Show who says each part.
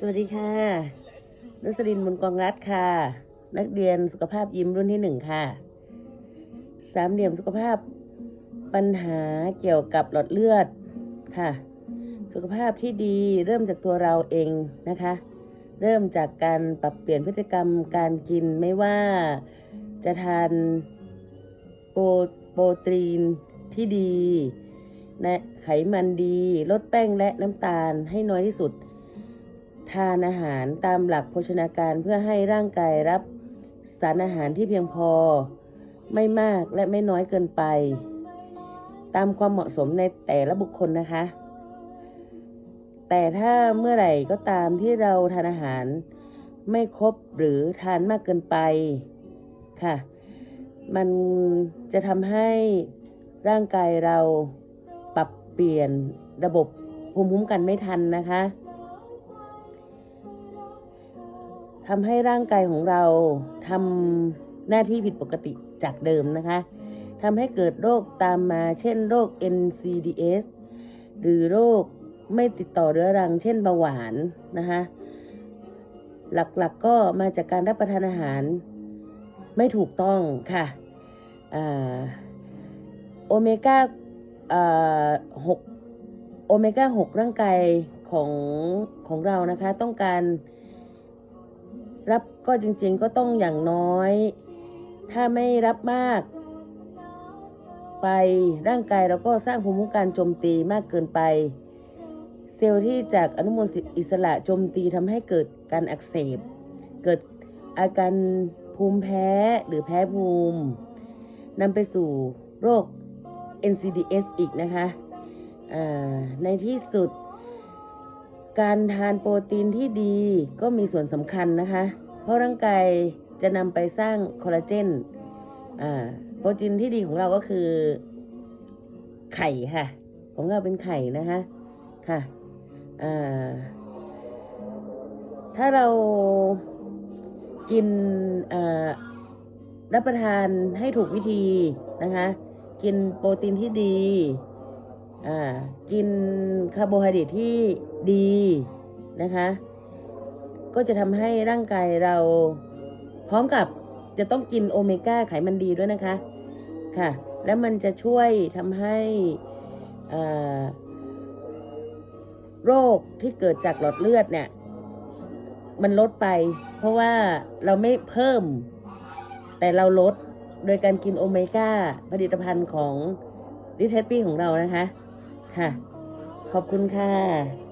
Speaker 1: สวัสดีค่ะนุสรินทร์มุนกองรัฐค่ะ นักเรียนสุขภาพยิ้มรุ่นที่หนึ่งค่ะ สามเหลี่ยมสุขภาพปัญหาเกี่ยวกับหลอดเลือดค่ะ สุขภาพที่ดีเริ่มจากตัวเราเองนะคะ เริ่มจากการปรับเปลี่ยนพฤติกรรมการกินไม่ว่าจะทานโปรโปรตีนที่ดีนะไขมันดี ลดแป้งและน้ำตาลให้น้อยที่สุด ทานอาหารตามหลักโภชนาการเพื่อให้ร่างกายรับสารอาหารที่เพียงพอ ไม่มากและไม่น้อยเกินไป ตามความเหมาะสมในแต่ละบุคคลนะคะ แต่ถ้าเมื่อไหร่ก็ตามที่เราทานอาหารไม่ครบหรือทานมากเกินไปค่ะ มันจะทำให้ร่างกายเราปรับเปลี่ยนระบบภูมิคุ้มกันไม่ทันนะคะ ทำให้ร่างกายของเราทำหน้าที่ผิดปกติจากเดิมนะคะทำให้เกิดโรคตามมา เช่นโรค NCDs หรือโรคไม่ติดต่อเรื้อรัง เช่นเบาหวานนะคะหลักๆกก็มาจากการรับประทานอาหารไม่ถูกต้องค่ะโอเมก้าอ่าหกโอเมก้าหกร่างกายของของเรานะคะ ต้องการ รับก็จริงๆก็ต้องอย่างน้อย ถ้าไม่รับมาก ไปร่างกายเราก็สร้างภูมิคุ้มกันโจมตีมากเกินไป เซลล์ที่จากอนุมูลอิสระโจมตีทำให้เกิดการอักเสบ เกิดอาการภูมิแพ้หรือแพ้ภูมินำไปสู่โรค NCDs อีกนะคะในที่สุด การทานโปรตีนที่ดีก็มีส่วนสำคัญนะคะ เพราะร่างกายจะนำไปสร้างคอลลาเจนอ่าโปรตีนที่ดีของเราก็คือ ไข่ค่ะ ของเราเป็นไข่นะคะค่ะอ่าถ้าเรากินรับประทานให้ถูกวิธีนะคะ กินโปรตีนที่ดี กินคาร์โบไฮเดรตที่ดีนะคะ ก็จะทำให้ร่างกายเราพร้อมกับจะต้องกินโอเมก้าไขมันดีด้วยนะคะค่ะ แล้วมันจะช่วยทำให้อ่าโรคที่เกิดจากหลอดเลือดเนี่ย มันลดไป เพราะว่าเราไม่เพิ่ม แต่เราลดโดยการกินโอเมก้าผลิตภัณฑ์ของดิเทปปี้ของเรานะคะ ค่ะ ขอบคุณค่ะ